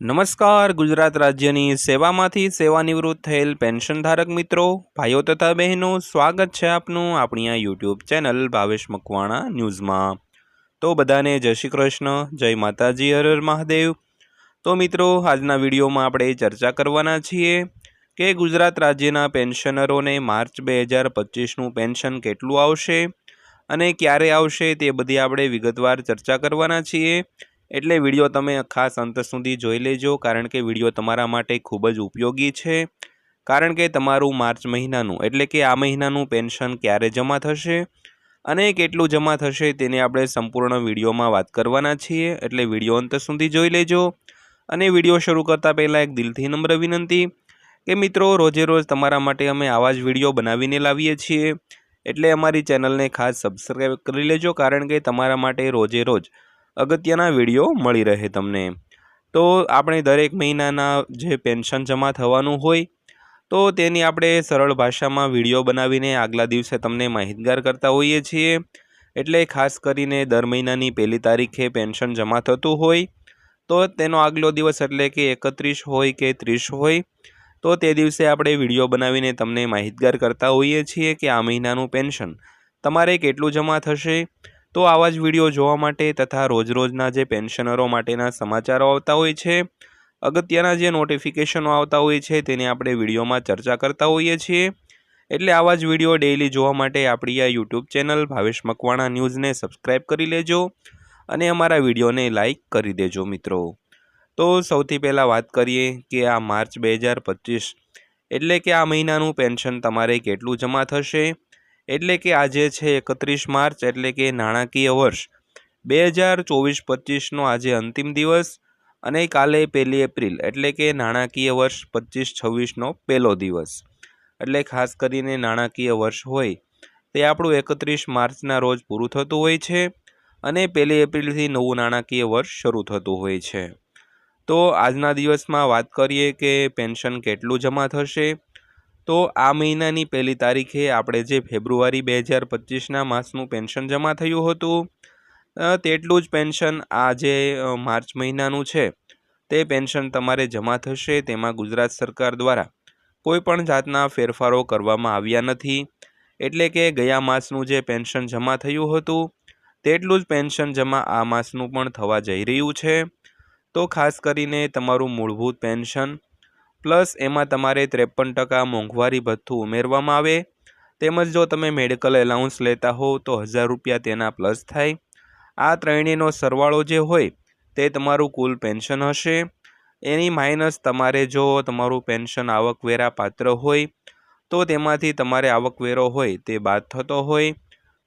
નમસ્કાર, ગુજરાત રાજ્યની સેવામાંથી સેવાનિવૃત્ત થયેલ પેન્શનધારક મિત્રો, ભાઈઓ તથા બહેનો, સ્વાગત છે આપનું આપણી આ યુટ્યુબ ચેનલ ભાવેશ મકવાણા ન્યૂઝમાં. તો બધાને જય શ્રી કૃષ્ણ, જય માતાજી, હર મહાદેવ. તો મિત્રો, આજના વિડીયોમાં આપણે ચર્ચા કરવાના છીએ કે ગુજરાત રાજ્યના પેન્શનરોને માર્ચ બે હજાર પચીસનું પેન્શન કેટલું આવશે અને ક્યારે આવશે તે બધી આપણે વિગતવાર ચર્ચા કરવાના છીએ. એટલે વીડિયો તમે ખાસ અંત સુધી જોઈ લેજો, કારણ કે વીડિયો તમારા માટે ખૂબ જ ઉપયોગી છે. કારણ કે તમારું માર્ચ મહિનાનું, એટલે કે આ મહિનાનું પેન્શન ક્યારે જમા થશે અને કેટલું જમા થશે તેની આપણે સંપૂર્ણ વિડીયોમાં વાત કરવાના છીએ, એટલે વીડિયો અંત સુધી જોઈ લેજો. અને વીડિયો શરૂ કરતાં પહેલાં એક દિલથી નમ્ર વિનંતી કે મિત્રો, રોજે રોજ તમારા માટે અમે આવા જ વીડિયો બનાવીને લાવીએ છીએ. એટલે અમારી ચેનલને ખાસ સબસ્ક્રાઈબ કરી લેજો, કારણ કે તમારા માટે રોજે રોજ અગત્યના વીડિયો મળી રહે તમને. તો આપણે દરેક મહિનાના જે પેન્શન જમા થવાનું હોય, તો તેની આપણે સરળ ભાષામાં વીડિયો બનાવીને આગલા દિવસે તમને માહિતગાર કરતા હોઈએ છીએ. એટલે ખાસ કરીને દર મહિનાની પહેલી તારીખે પેન્શન જમા થતું હોય, તો તેનો આગલો દિવસ એટલે કે એકત્રીસ હોય કે ત્રીસ હોય, તો તે દિવસે આપણે વીડિયો બનાવીને તમને માહિતગાર કરતા હોઈએ છીએ કે આ મહિનાનું પેન્શન. તમારે કેટલું જમા થશે? તો આવા જ વીડિયો જોવા માટે તથા રોજ રોજના જે પેન્શનરો માટેના સમાચારો આવતા હોય છે, અગત્યના જે નોટિફિકેશનો આવતા હોય છે તેની આપણે વિડીયોમાં ચર્ચા કરતા હોઈએ છીએ. એટલે આવા જ વીડિયો ડેઇલી જોવા માટે આપણી આ યુટ્યુબ ચેનલ ભાવેશ મકવાણા ન્યૂઝને સબસ્ક્રાઈબ કરી લેજો અને અમારા વિડીયોને લાઈક કરી દેજો મિત્રો. તો સૌથી પહેલાં વાત કરીએ કે આ માર્ચ બે એટલે કે આ મહિનાનું પેન્શન તમારે કેટલું જમા થશે? એટલે કે આજે છે એકત્રીસ માર્ચ, એટલે કે નાણાકીય વર્ષ. બે હજાર ચોવીસ પચીસનો આજે અંતિમ દિવસ અને કાલે પહેલી એપ્રિલ, એટલે કે નાણાકીય વર્ષ પચીસ છવ્વીસનો પહેલો દિવસ. એટલે ખાસ કરીને નાણાકીય વર્ષ હોય, તે આપણું એકત્રીસ માર્ચના રોજ પૂરું થતું હોય છે અને પહેલી એપ્રિલથી નવું નાણાકીય વર્ષ શરૂ થતું હોય છે. તો આજના દિવસમાં વાત કરીએ કે પેન્શન કેટલું જમા થશે તો આ મહિનાની પહેલી તારીખે આપણે જે ફેબ્રુઆરી બે હજાર પચીસના માસનું પેન્શન જમા થયું હતું તેટલું જ પેન્શન આ જે માર્ચ મહિનાનું છે. તે પેન્શન તમારે જમા થશે, તેમાં ગુજરાત સરકાર દ્વારા કોઈ પણ જાતના ફેરફારો કરવામાં આવ્યા નથી. એટલે કે ગયા માસનું જે પેન્શન જમા થયું હતું, તેટલું જ પેન્શન જમા આ માસનું પણ થવા જઈ રહ્યું છે. તો ખાસ કરીને તમારું મૂળભૂત પેન્શન પ્લસ એમાં તમારે ત્રેપન ટકા મોંઘવારી ભથ્થું ઉમેરવામાં આવે. તેમજ જો તમે મેડિકલ એલાઉન્સ લેતા હોવ તો હજાર રૂપિયા તેના પ્લસ થાય. આ ત્રણેયનો સરવાળો જે હોય તે તમારું કુલ પેન્શન હશે. એની માઇનસ તમારે જો તમારું પેન્શન આવકવેરા પાત્ર હોય તો તેમાંથી તમારે આવકવેરો હોય તે બાદ થતો હોય.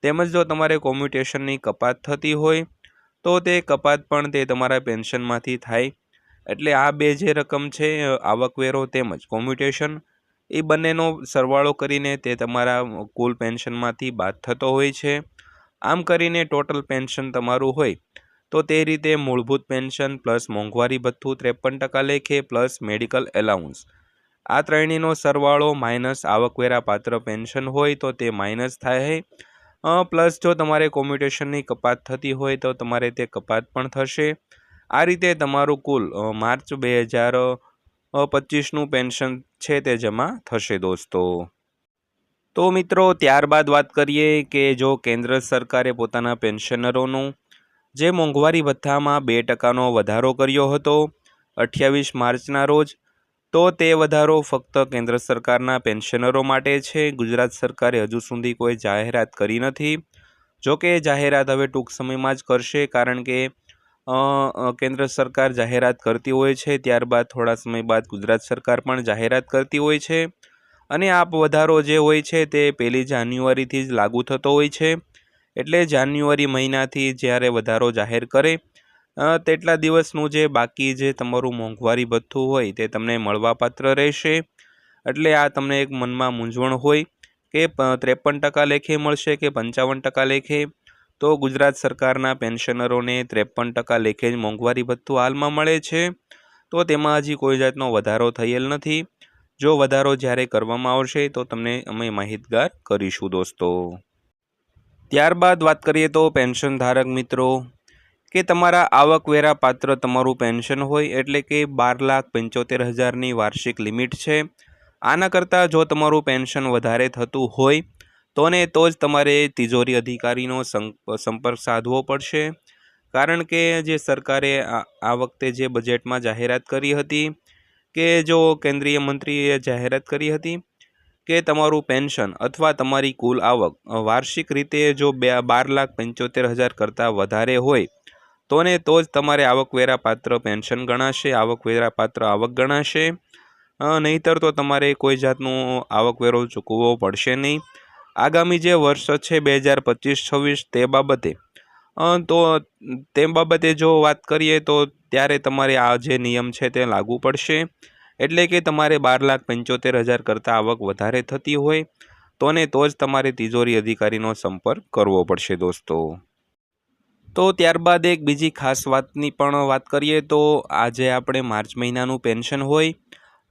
તેમજ જો તમારે કોમ્યુટેશનની કપાત થતી હોય તો તે કપાત પણ તે તમારા પેન્શનમાંથી થાય. એટલે આ બે જે રકમ છે, આવકવેરો તેમજ કોમ્યુટેશન, એ બંનેનો સરવાળો કરીને તે તમારા કુલ પેન્શનમાંથી બાદ થતો હોય છે. આમ કરીને ટોટલ પેન્શન તમારું હોય, તો તે રીતે મૂળભૂત પેન્શન પ્લસ મોંઘવારી ભથ્થું ત્રેપન ટકા લેખે પ્લસ મેડિકલ એલાઉન્સ. આ ત્રણેયનો સરવાળો માઇનસ આવકવેરા પાત્ર પેન્શન હોય તો તે માઇનસ થાય પ્લસ જો તમારે કોમ્યુટેશનની કપાત થતી હોય તો તમારે તે કપાત પણ થશે. આ રીતે તમારું કુલ માર્ચ બે હજાર પચીસનું પેન્શન છે તે જમા થશે દોસ્તો. તો મિત્રો, ત્યારબાદ વાત કરીએ કે જો કેન્દ્ર સરકારે પોતાના પેન્શનરોનું જે મોંઘવારી ભથ્થામાં બે ટકાનો વધારો કર્યો હતો અઠ્યાવીસ માર્ચના રોજ, તો તે વધારો ફક્ત કેન્દ્ર સરકારના પેન્શનરો માટે છે. ગુજરાત સરકારે હજુ સુધી કોઈ જાહેરાત કરી નથી. જોકે જાહેરાત હવે ટૂંક સમયમાં જ કરશે કારણ કે કેન્દ્ર સરકાર જાહેરાત કરતી હોય છે, ત્યારબાદ થોડા સમય બાદ ગુજરાત સરકાર પણ જાહેરાત કરતી હોય છે. અને આ વધારો જે હોય છે તે પહેલી જાન્યુઆરીથી જ લાગુ થતો હોય છે. એટલે જાન્યુઆરી મહિનાથી જ્યારે વધારો જાહેર કરે તેટલા દિવસનું જે બાકી જે તમારું મોંઘવારી ભથ્થું હોય તે તમને મળવાપાત્ર રહેશે. એટલે આ તમને એક મનમાં મૂંઝવણ હોય કે ત્રેપન ટકા લેખે મળશે કે પંચાવન ટકા લેખે. તો ગુજરાત સરકારના પેન્શનરોને ત્રેપન ટકા લેખે જ મોંઘવારી ભથ્થું હાલમાં મળે છે. તો તેમાં હજી કોઈ જાતનો વધારો થયેલ નથી. જો વધારો જ્યારે કરવામાં આવશે તો તમને અમે માહિતગાર કરીશું દોસ્તો. ત્યારબાદ વાત કરીએ તો પેન્શન ધારક મિત્રો, કે તમારા આવકવેરા પાત્ર તમારું પેન્શન હોય એટલે કે બાર લાખ પંચોતેર હજારની વાર્ષિક લિમિટ છે. આના કરતાં જો તમારું પેન્શન વધારે થતું હોય તો ને તો જ તમારે તિજોરી અધિકારીનો સંપ- સંપર્ક સાધવો પડશે. કારણ કે જે સરકારે આ વખતે જે બજેટમાં જાહેરાત કરી હતી કે જો કેન્દ્રીય મંત્રીએ જાહેરાત કરી હતી કે તમારું પેન્શન અથવા તમારી કુલ આવક વાર્ષિક રીતે જો બે, બાર લાખ પંચોતેર હજાર કરતાં વધારે હોય, તો ને તો જ તમારે આવકવેરા પાત્ર પેન્શન ગણાશે આવકવેરા પાત્ર આવક ગણાશે. નહીંતર તો તમારે કોઈ જાતનું આવકવેરો ચૂકવવો પડશે નહીં. આગામી જે વર્ષ છે બે હજાર પચીસ, છવ્વીસ તે બાબતે. તો તે બાબતે જો વાત કરીએ તો ત્યારે તમારે આ જે નિયમ છે તે લાગુ પડશે. એટલે કે તમારે બાર લાખ પંચોતેર હજાર કરતાં આવક વધારે થતી હોય, તો ને તો જ તમારે તિજોરી અધિકારીનો સંપર્ક કરવો પડશે દોસ્તો. તો ત્યારબાદ એક બીજી ખાસ વાતની પણ વાત કરીએ તો આજે આપણે માર્ચ મહિનાનું પેન્શન હોય,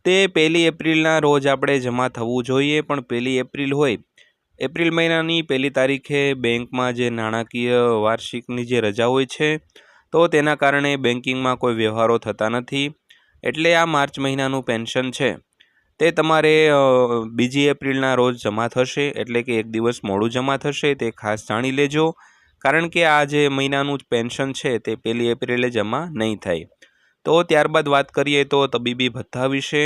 તે પહેલી એપ્રિલના રોજ આપણે જમા થવું જોઈએ, પણ પહેલી એપ્રિલ હોય એપ્રિલ મહિનાની પહેલી તારીખે બેંકમાં જે નાણાકીય વાર્ષિકની જે રજા હોય છે, તો તેના કારણે બેન્કિંગમાં કોઈ વ્યવહારો થતા નથી. એટલે આ માર્ચ મહિનાનું પેન્શન છે. તે તમારે બીજી એપ્રિલના રોજ જમા થશે, એટલે કે એક દિવસ મોડું જમા થશે, તે ખાસ જાણી લેજો. કારણ કે આ જે મહિનાનું પેન્શન છે, તે પહેલી એપ્રિલે જમા નહીં થાય. તો ત્યારબાદ વાત કરીએ તો તબીબી ભથ્થા વિશે.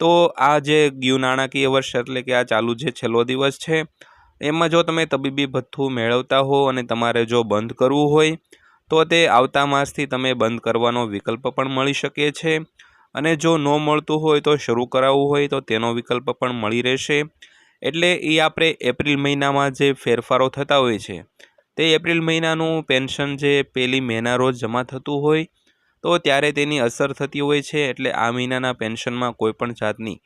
તો આ જે ગયું નાણાકીય વર્ષ એટલે કે આ ચાલુ જે છેલ્લો દિવસ છે, એમાં જો તમે તબીબી ભથ્થું મેળવતા હો અને તમારે જો બંધ કરવું હોય, તો તે આવતા માસથી તમે બંધ કરવાનો વિકલ્પ પણ મળી શકે છે. અને જો ન મળતું હોય તો શરૂ કરાવવું હોય તો તેનો વિકલ્પ પણ મળી રહેશે. એટલે એ આપણે એપ્રિલ મહિનામાં જે ફેરફારો થતા હોય છે, તે એપ્રિલ મહિનાનું પેન્શન જે પહેલી મેના રોજ જમા થતું હોય તો ત્યારે તેની અસર થતી હોય છે એટલે આ મહિનાના પેન્શનમાં કોઈપણ જાતની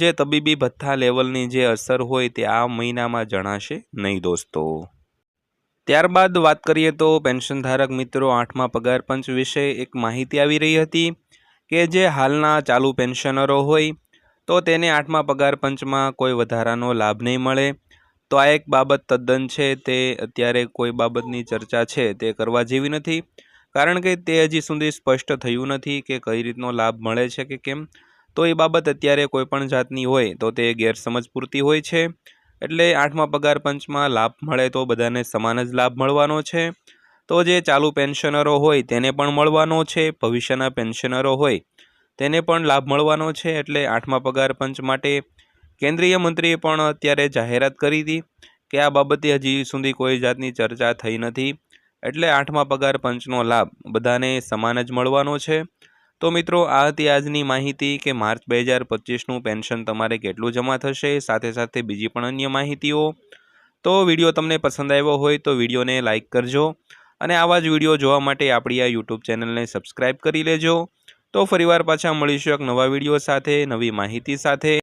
જે તબીબી ભથ્થા લેવલની જે અસર હોય તે આ મહિનામાં જણાશે નહીં દોસ્તો. ત્યારબાદ વાત કરીએ તો પેન્શન ધારક મિત્રો આઠમા પગાર પંચ વિશે એક માહિતી આવી રહી હતી કે જે હાલના ચાલુ પેન્શનરો હોય, તો તેને આઠમા પગાર પંચમાં કોઈ વધારાનો લાભ નહીં મળે. તો આ એક બાબત તદ્દન છે તે અત્યારે કોઈ બાબતની ચર્ચા છે તે કરવા જેવી નથી. કારણ કે તે હજી સુધી સ્પષ્ટ થયું નથી કે કઈ રીતનો લાભ મળે છે કે કેમ. તો એ બાબત અત્યારે કોઈપણ જાતની હોય તો તે ગેરસમજ પૂરતી હોય છે. એટલે આઠમા પગાર પંચમાં લાભ મળે તો બધાને સમાન જ લાભ મળવાનો છે. તો જે ચાલુ પેન્શનરો હોય તેને પણ મળવાનો છે, ભવિષ્યના પેન્શનરો હોય તેને પણ લાભ મળવાનો છે. એટલે આઠમા પગાર પંચ માટે કેન્દ્રીય મંત્રીએ પણ અત્યારે જાહેરાત કરી હતી કે આ બાબતે હજી સુધી કોઈ જાતની ચર્ચા થઈ નથી. એટલે આઠમા પગાર પંચનો લાભ બધાને સમાન જ મળવાનો છે. તો મિત્રો, આ હતી આજની માહિતી કે માર્ચ બે હજાર પચીસનું પેન્શન તમારે કેટલું જમા થશે, સાથે સાથે બીજી પણ અન્ય માહિતીઓ. તો વીડિયો તમને પસંદ આવ્યો હોય તો વિડીયોને લાઇક કરજો અને આવા જ વીડિયો જોવા માટે આપણી આ યુટ્યુબ ચેનલને સબસ્ક્રાઇબ કરી લેજો. તો ફરીવાર પાછા મળીશું એક નવા વીડિયો સાથે, નવી માહિતી સાથે.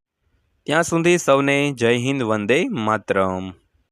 ત્યાં સુધી સૌને જય હિન્દ, વંદે માતરમ.